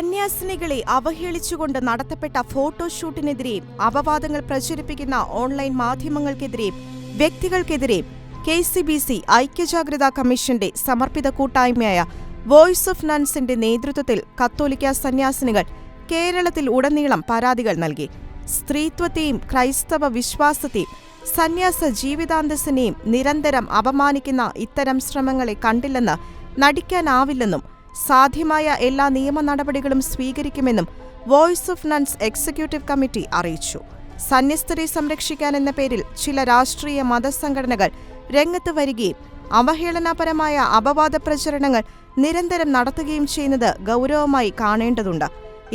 സന്യാസിനികളെ അവഹേളിച്ചുകൊണ്ട് നടത്തപ്പെട്ട ഫോട്ടോഷൂട്ടിനെതിരെയും അപവാദങ്ങൾ പ്രചരിപ്പിക്കുന്ന ഓൺലൈൻ മാധ്യമങ്ങൾക്കെതിരെയും വ്യക്തികൾക്കെതിരെയും കെ സി ബി സി ഐക്യജാഗ്രതാ കമ്മീഷന്റെ സമർപ്പിത കൂട്ടായ്മയായ വോയിസ് ഓഫ് നൺസിന്റെ നേതൃത്വത്തിൽ കത്തോലിക്ക സന്യാസിനികൾ കേരളത്തിൽ ഉടനീളം പരാതികൾ നൽകി. സ്ത്രീത്വത്തെയും ക്രൈസ്തവ വിശ്വാസത്തെയും സന്യാസ ജീവിതാന്തസ്സിനെയും നിരന്തരം അപമാനിക്കുന്ന ഇത്തരം ശ്രമങ്ങളെ കണ്ടില്ലെന്ന് നടിക്കാനാവില്ലെന്നും സാധ്യമായ എല്ലാ നിയമ നടപടികളും സ്വീകരിക്കുമെന്നും voice of nuns executive committee അറിയിച്ചു. സന്യസ്തരെ സംരക്ഷിക്കാൻ എന്ന പേരിൽ ചില രാഷ്ട്രീയ മതസംഘടനകൾ രംഗത്ത് വരികയും അവഹേളനപരമായ അപവാദ പ്രചരണങ്ങൾ നിരന്തരം നടത്തുകയും ചെയ്യുന്നത് ഗൗരവമായി കാണേണ്ടതുണ്ട്.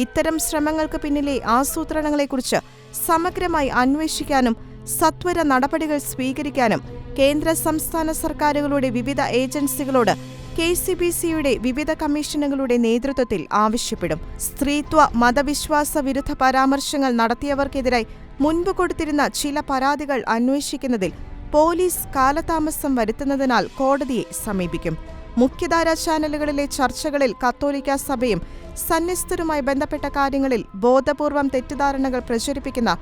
ഇത്തരം ശ്രമങ്ങൾക്ക് പിന്നിലെ ആസൂത്രണങ്ങളെക്കുറിച്ച് സമഗ്രമായി അന്വേഷിക്കാനും സത്വര നടപടികൾ സ്വീകരിക്കാനും കേന്ദ്ര സംസ്ഥാന സർക്കാരുകളുടെ വിവിധ ഏജൻസികളോട് കെ സി ബി സിയുടെ വിവിധ കമ്മീഷനുകളുടെ നേതൃത്വത്തിൽ ആവശ്യപ്പെടും. സ്ത്രീത്വ മതവിശ്വാസ വിരുദ്ധ പരാമർശങ്ങൾ നടത്തിയവർക്കെതിരായി മുൻപ് കൊടുത്തിരുന്ന ചില പരാതികൾ അന്വേഷിക്കുന്നതിൽ പോലീസ് കാലതാമസം വരുത്തുന്നതിനാൽ കോടതിയെ സമീപിക്കും. മുഖ്യധാരാ ചാനലുകളിലെ ചർച്ചകളിൽ കത്തോലിക്ക സഭയും സന്യസ്തരുമായി ബന്ധപ്പെട്ട കാര്യങ്ങളിൽ ബോധപൂർവം തെറ്റിദ്ധാരണകൾ പ്രചരിപ്പിക്കുന്ന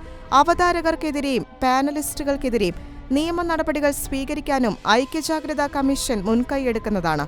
അവതാരകർക്കെതിരെയും പാനലിസ്റ്റുകൾക്കെതിരെയും നിയമ നടപടികൾ സ്വീകരിക്കാനും ഐക്യജാഗ്രതാ കമ്മീഷൻ മുൻകൈയെടുക്കുന്നതാണ്.